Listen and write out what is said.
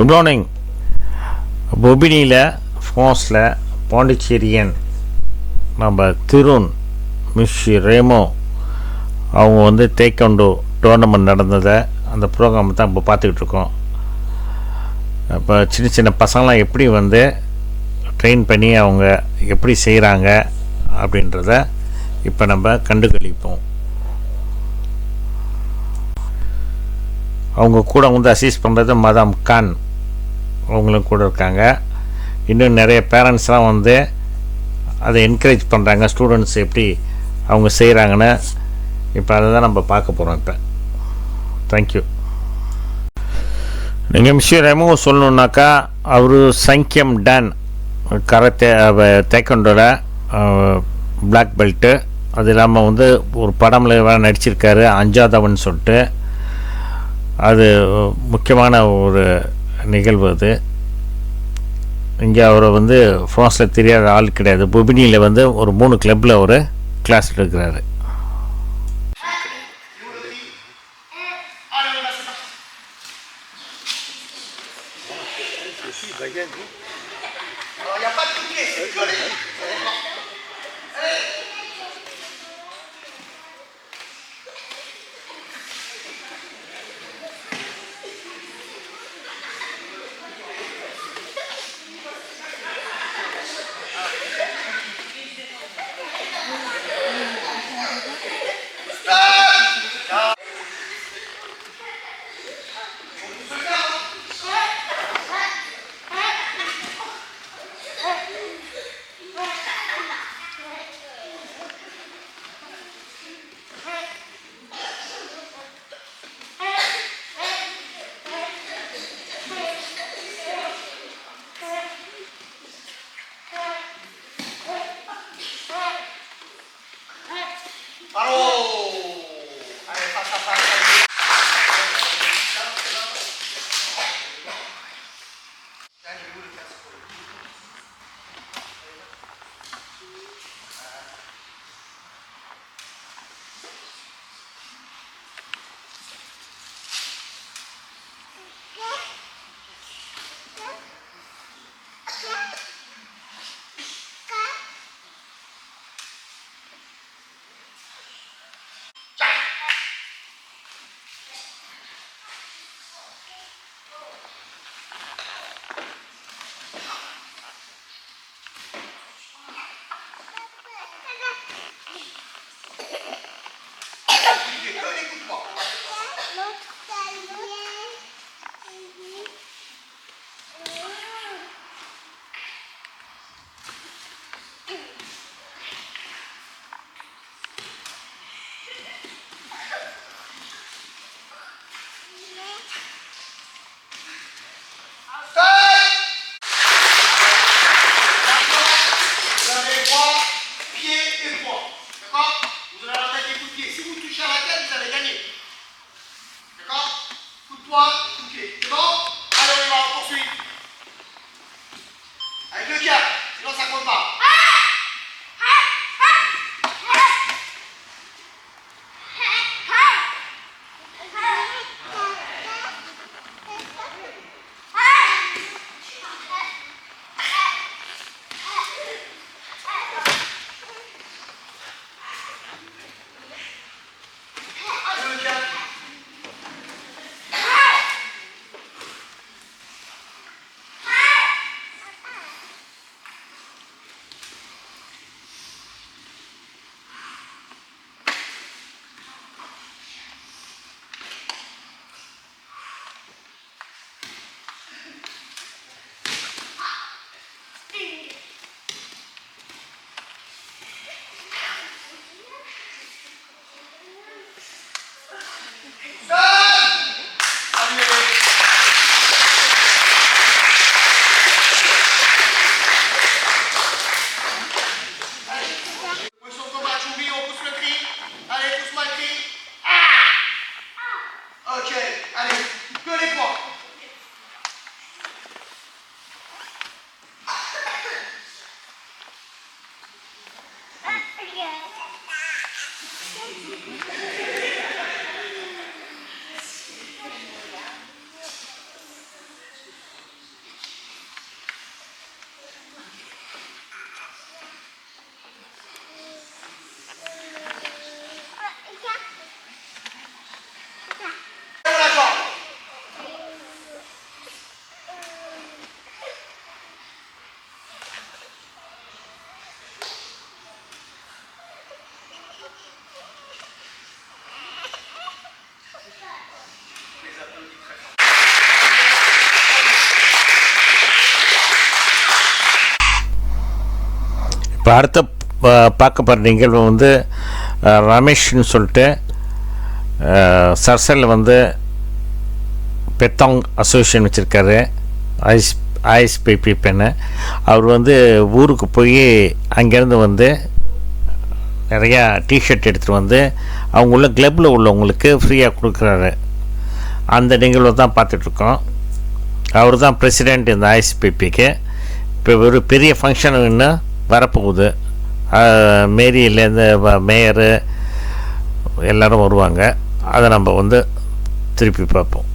Good morning பொபினியில் ஃப்ரான்ஸில் பாண்டிச்சேரியன் நம்ம திருன் மிஷி ரேமோ அவங்க வந்து டேக்கவுண்டோ டோர்னமெண்ட் நடந்ததை அந்த ப்ரோக்ராம் தான் இப்போ பார்த்துக்கிட்டு இருக்கோம். இப்போ சின்ன சின்ன பசங்களாம் எப்படி வந்து ட்ரெயின் பண்ணி அவங்க எப்படி செய்கிறாங்க அப்படின்றத இப்போ நம்ம கண்டுகளிப்போம். அவங்க கூட வந்து அசிஸ்ட் பண்ணுறது மதாம் கான் அவங்களும் கூட இருக்காங்க. இன்னும் நிறைய பேரண்ட்ஸ்லாம் வந்து அதை என்கரேஜ் பண்ணுறாங்க ஸ்டூடெண்ட்ஸ் எப்படி அவங்க செய்கிறாங்கன்னு இப்போ அதை தான் நம்ம பார்க்க போகிறோம் இப்போ. தேங்க்யூ நீங்கள் மிஸ்டர் ரெமோ சொல்லணுன்னாக்கா அவர் சங்கியம் டன் கரத்தே தேக்கண்டோட பிளாக் பெல்ட்டு அது இல்லாமல் வந்து ஒரு படம்ல வேறு நடிச்சிருக்காரு அஞ்சாதவன் சொல்லிட்டு. அது முக்கியமான ஒரு நிகழ்வு அது இங்கே அவரை வந்து ஃப்ரான்ஸில் தெரியாத ஆள் கிடையாது. புபினியில் வந்து ஒரு மூணு கிளப்பில் அவர் கிளாஸ் எடுக்கிறாரு. Il n'y a pas de Pied. C'est bon Allez, on y on poursuit. Avec le cap, sinon ça compte pas. இப்போ அடுத்த பார்க்க போகிற நிகழ்வு வந்து ரமேஷ்னு சொல்லிட்டு சர்சலில் வந்து பெத்தாங் அசோசியேஷன் வச்சுருக்காரு ஐஸ் ஐஎஸ்பிபி பெண்ணு. அவர் வந்து ஊருக்கு போய் அங்கேருந்து வந்து நிறையா டிஷர்ட் எடுத்துகிட்டு வந்து அவங்க உள்ள கிளப்பில் உள்ளவங்களுக்கு ஃப்ரீயாக கொடுக்குறாரு. அந்த நிகழ்வை தான் பார்த்துட்ருக்கோம். அவர் தான் பிரசிடெண்ட் இந்த ஐஎஸ்பிபிக்கு இப்போ ஒரு பெரிய ஃபங்க்ஷன் இன்னும் வரப்போகுது. மேரியிலேருந்து வ- மேயரு எல்லோரும் வருவாங்க. அதை நம்ம வந்து திருப்பி பார்ப்போம்.